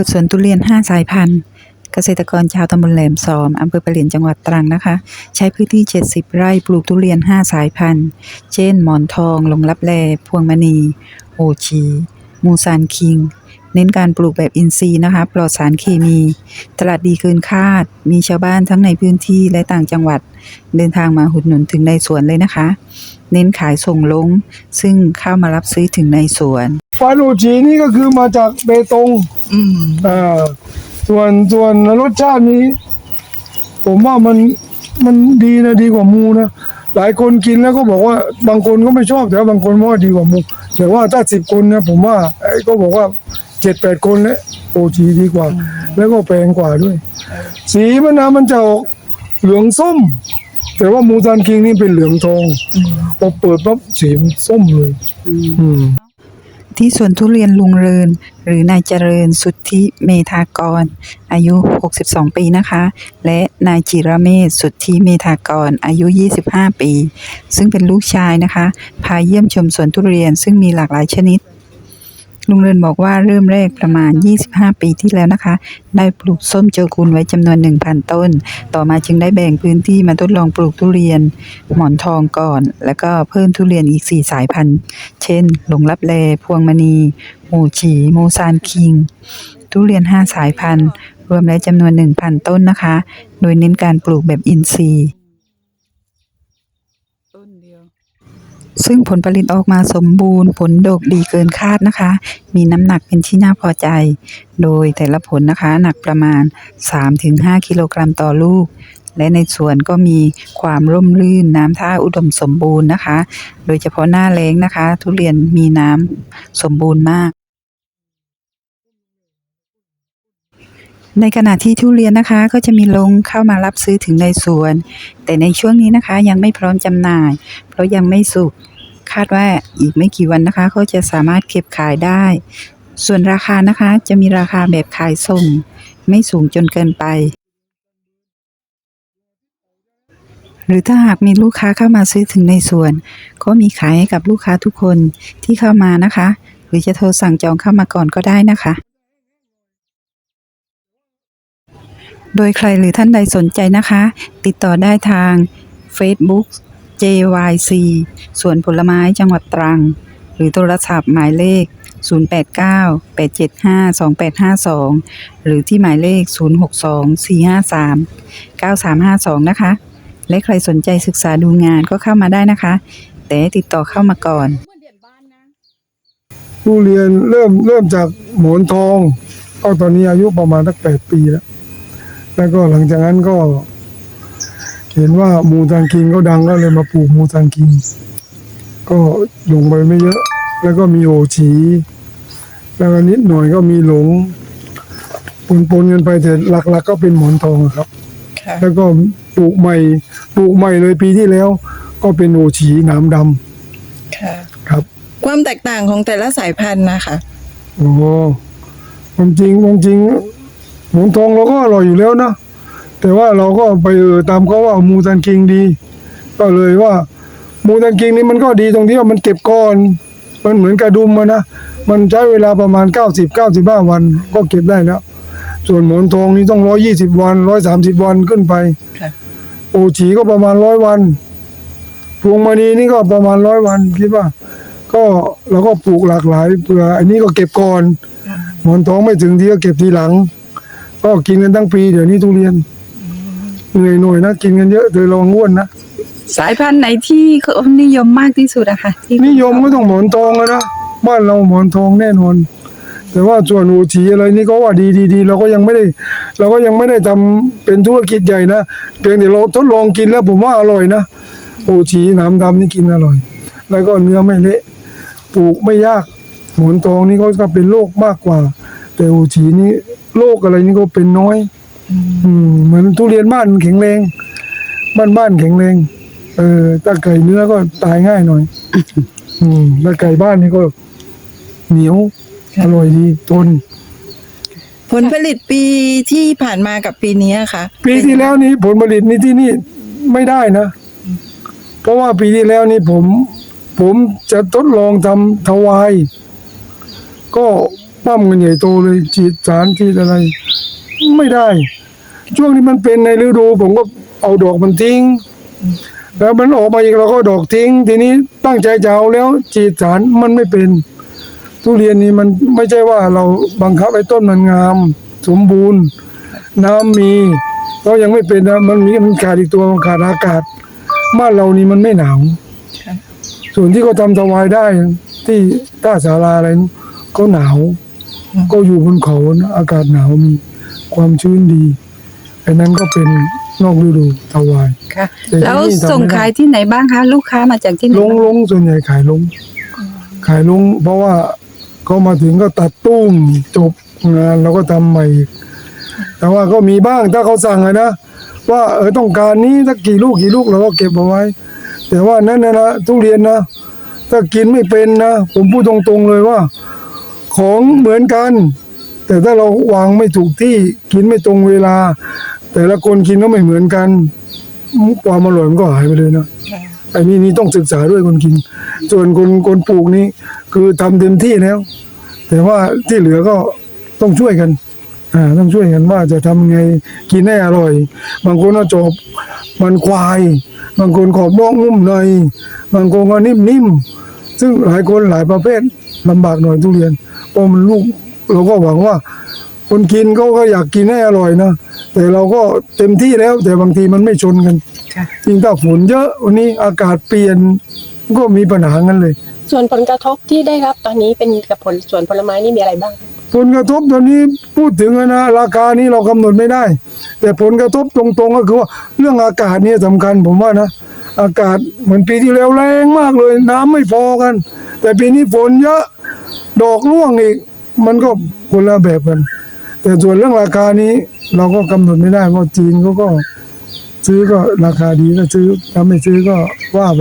ปิดสวนทุเรียน 5 สายพันธุ์ เกษตรกรชาวตำบลแหลมซอมอำเภอปะเหลียนจังหวัดตรังนะคะ ใช้พื้นที่ 70 ไร่ปลูกทุเรียน 5 สายพันธุ์ เช่น หมอนทองหลงลับแล พวงมณี โอชี มูซานคิง เน้นการปลูกแบบอินทรีย์นะคะ ปลอดสารเคมี ตลาดดีเกินคาด มีชาวบ้านทั้งในพื้นที่และต่างจังหวัด เดินทางมาหุดหนุนถึงในสวนเลยนะคะ เน้นขายส่งลง ซึ่งเข้ามารับซื้อถึงในสวนฟานูจีนี่ก็คือมาจากเบตงอืมอ่าส่วนส่วนรสชาตินี้ ผมว่ามันมันดีนะดีกว่ามูนะหลายคนกินแล้วก็บอกว่าบางคนก็ไม่ชอบแต่ว่าบางคนว่าดีกว่ามูแต่ว่าถ้าสิบคนนะผมว่าไอ้ก็บอกว่าเจ็ดแปดคนแล้วโอจีดีกว่า แล้วก็แพงกว่าด้วย สีมันนะมันจะออกเหลืองส้ม แต่ว่ามูซันคิงนี่เป็นเหลืองทองพอเปิดปั๊บสีมันส้มเลยอืมที่สวนทุเรียนลุงเริน หรือนายเจริญสุทธิเมธากร อายุ 62 ปีนะคะ และนายจิระเมศสุทธิเมธากร อายุ 25 ปี ซึ่งเป็นลูกชายนะคะ พาเยี่ยมชมสวนทุเรียนซึ่งมีหลากหลายชนิด ลุงเรินบอกว่าเริ่มแรกประมาณ 25 ปีที่แล้วนะคะ ได้ปลูกส้มโจกุนไว้จำนวน 1,000 ต้น ต่อมาจึงได้แบ่งพื้นที่มาทดลองปลูกทุเรียน หมอนทองก่อน แล้วก็เพิ่มทุเรียนอีก 4 สายพันธุ์ เช่น หลงลับแล พวงมณี หมูฉี โมซานคิง ทุเรียน 5 สายพันธุ์ รวมแล้วจำนวน 1,000 ต้นนะคะ โดยเน้นการปลูกแบบอินทรีย์ ซึ่งผลผลิตออกมาสมบูรณ์ ผลดกดีเกินคาดนะคะ มีน้ำหนักเป็นที่น่าพอใจ โดยแต่ละผลนะคะหนักประมาณ 3-5 กิโลกรัมต่อลูก และในสวนก็มีความร่มรื่นน้ำท่าอุดมสมบูรณ์นะคะ โดยเฉพาะหน้าแล้งนะคะ ทุเรียนมีน้ำสมบูรณ์มากในขณะที่ทุเรียนนะคะก็จะมีลงเข้ามารับซื้อถึงในสวน แต่ในช่วงนี้นะคะยังไม่พร้อมจำหน่าย เพราะยังไม่สุก คาดว่าอีกไม่กี่วันนะคะเขาจะสามารถเก็บขายได้ ส่วนราคานะคะจะมีราคาแบบขายส่ง ไม่สูงจนเกินไป หรือถ้าหากมีลูกค้าเข้ามาซื้อถึงในสวน ก็มีขายให้กับลูกค้าทุกคนที่เข้ามานะคะ หรือจะโทรสั่งจองเข้ามาก่อนก็ได้นะคะ โดยใครหรือท่านใดสนใจนะคะ ติดต่อได้ทาง Facebook JYC สวนผลไม้จังหวัดตรัง หรือโทรศัพท์หมายเลข 089-875-2852 หรือที่หมายเลข 062-453-9352 นะคะ และใครสนใจศึกษาดูงานก็เข้ามาได้นะคะ แต่ติดต่อเข้ามาก่อนทุเรียนเริ่มเริ่มจากหมอนทองก็ตอนนี้อายุประมาณสักแปดปีแล้ว แล้วก็หลังจากนั้นก็ เห็นว่ามูซันคิงก็ดังก็เลยมาปลูกมูซันคิง ก็ลงไปไม่เยอะ แล้วก็มีโอชีแล้วก็นิดหน่อยก็มีหลงปนปนๆกันไปแต่หลักๆก็เป็นหมอนทองอะครับ แล้วก็ปลูกใหม่ปลูกใหม่เลยปีที่แล้ว ก็เป็นโอชีหน้ำดค่ะำครับ ความแตกต่างของแต่ละสายพันธุ์นะคะโอ้ความจริงความจริงหมูทองเราก็อร่อยอยู่แล้วนะ แต่ว่าเราก็ไปเออตามเขาว่ามูซันคิงดี ก็เลยว่า มูซันคิงนี่มันก็ดีตรงที่ว่ามันเก็บก้อน มันเหมือนกระดุมอะนะมันใช้เวลาประมาณ 90 95 วันก็เก็บได้แล้ว ส่วนหมอนทองนี่ต้อง 120 วัน 130 วันขึ้นไปค่ะโอฉีก็ประมาณร้อยวัน พวงมณีนี่ก็ประมาณร้อยวันคิดว่า ก็เราก็ปลูกหลากหลายเผื่ออันนี้ก็เก็บก่อน หมอนทองไม่ถึงทีก็เก็บทีหลัง ก็กินกันทั้งปีเดี๋ยวนี้ทุเรียน เหนื่อยหน่อยนะกินกันเยอะเดี๋ยวระวังอ้วนนะสายพันธุ์ไหนที่เขานิยมมากที่สุดอะคะที่นิยมก็ต้องหมอนทองอะนะบ้านเราหมอนทองแน่นอน แต่ว่าส่วนโอชีอะไรนี่ก็ว่าดีดีดีเราก็ยังไม่ได้ เราก็ยังไม่ได้ทำเป็นธุรกิจใหญ่นะเพียงแต่เราทดลองกินแล้วผมว่าอร่อยนะโอชีน้ำดำนี่กินอร่อย แล้วก็เนื้อไม่เละปลูกไม่ยากหมอนทองนี่ก็เป็นโรคมากกว่า แต่โอชีนี่โรคอะไรนี่ก็เป็นน้อย อืมเหมือนทุเรียนบ้านแข็งแรง บ้านบ้านแข็งแรง เออถ้าไก่เนื้อก็ตายง่ายหน่อย อืมแล้วไก่บ้านนี่ก็ เหนียวอร่อยดีทนผลผลิตปีที่ผ่านมากับปีนี้ค่ะ ปีที่แล้วนี้ผลผลิตนี่ที่นี่ไม่ได้นะ เพราะว่าปีที่แล้วนี่ผม ผมจะทดลองทำถวาย ก็ปั้มกันใหญ่โตเลยฉีดสารฉีดอะไร ไม่ได้ ช่วงนี้มันเป็นในฤดูผมก็เอาดอกมันทิ้ง แล้วมันออกมาอีกเราก็ดอกทิ้ง ทีนี้ตั้งใจจะเอาแล้วฉีดสารมันไม่เป็น ทุเรียนนี่มันไม่ใช่ว่าเราบังคับไอ้ต้นมันงาม สมบูรณ์ น้ำมีก็ยังไม่เป็นนะมันมีมันขาดอีกตัวมันขาดอากาศบ้านเรานี่มันไม่หนาวส่วนที่เขาทำถวายได้ที่ต้าสาราอะไรนู้นก็หนาว ก็อยู่บนเขานะอากาศหนาวมีความชื้นดี อ้นั้นก็เป็นนอกฤดูถวาย ค่ะ แต่ที่แล้วนี่ทำไม่ได้ส่งขายที่ไหนบ้างคะ ลูกค้ามาจากที่ไหนลงบ้างลงส่วนใหญ่ขายลง ขายลง เพราะว่าเขามาถึงก็ตัดตุ้มจบงานแล้วก็ทำใหม่อีกแต่ว่าก็มีบ้างถ้าเขาสั่งอะนะว่าเออต้องการนี้สักกี่ลูกกี่ลูกเราก็เก็บเอาไว้ แต่ว่านั่นนะนะทุเรียนนะถ้ากินไม่เป็นนะผมพูดตรงๆเลยว่า ของเหมือนกัน แต่ถ้าเราวางไม่ถูกที่กินไม่ตรงเวลา แต่ละคนกินก็ไม่เหมือนกันความอร่อยมันก็หายไปเลยนะไอ้นี่นี่ต้องศึกษาด้วยคนกิน ส่วนคนคนปลูกนี่คือทำเต็มที่แล้ว แต่ว่าที่เหลือก็ต้องช่วยกันอ่าต้องช่วยกันว่าจะทำไงกินให้อร่อย บางคนเอาจบมันควาย บางคนขอบนอกนุ่มในบางคนก็นิ่มๆซึ่งหลายคนหลายประเภทลำบากหน่อยทุเรียนเพราะมันลูกเราก็หวังว่า คนกินเขาก็อยากกินให้อร่อยนะแต่เราก็เต็มที่แล้ว แต่บางทีมันไม่ชนกันค่ะยิ่งถ้าฝนเยอะวันนี้อากาศเปลี่ยนก็มีปัญหากันเลย ส่วนผลกระทบที่ได้รับตอนนี้เป็นกับผลสวนผลไม้นี่มีอะไรบ้าง ผลกระทบตอนนี้พูดถึงนะราคานี้เรากำหนดไม่ได้ แต่ผลกระทบตรงๆก็คือว่าเรื่องอากาศเนี่ยสำคัญผมว่านะอากาศเหมือนปีที่แล้วแรงมากเลย น้ำไม่พอกัน แต่ปีนี้ฝนเยอะ ดอกร่วงอีก มันก็คนละแบบกัน แต่ส่วนเรื่องราคานี้เราก็กำหนดไม่ได้เพราะจีนเขาก็ซื้อก็ราคาดีก็ซื้อถ้าไม่ซื้อก็ว่าไป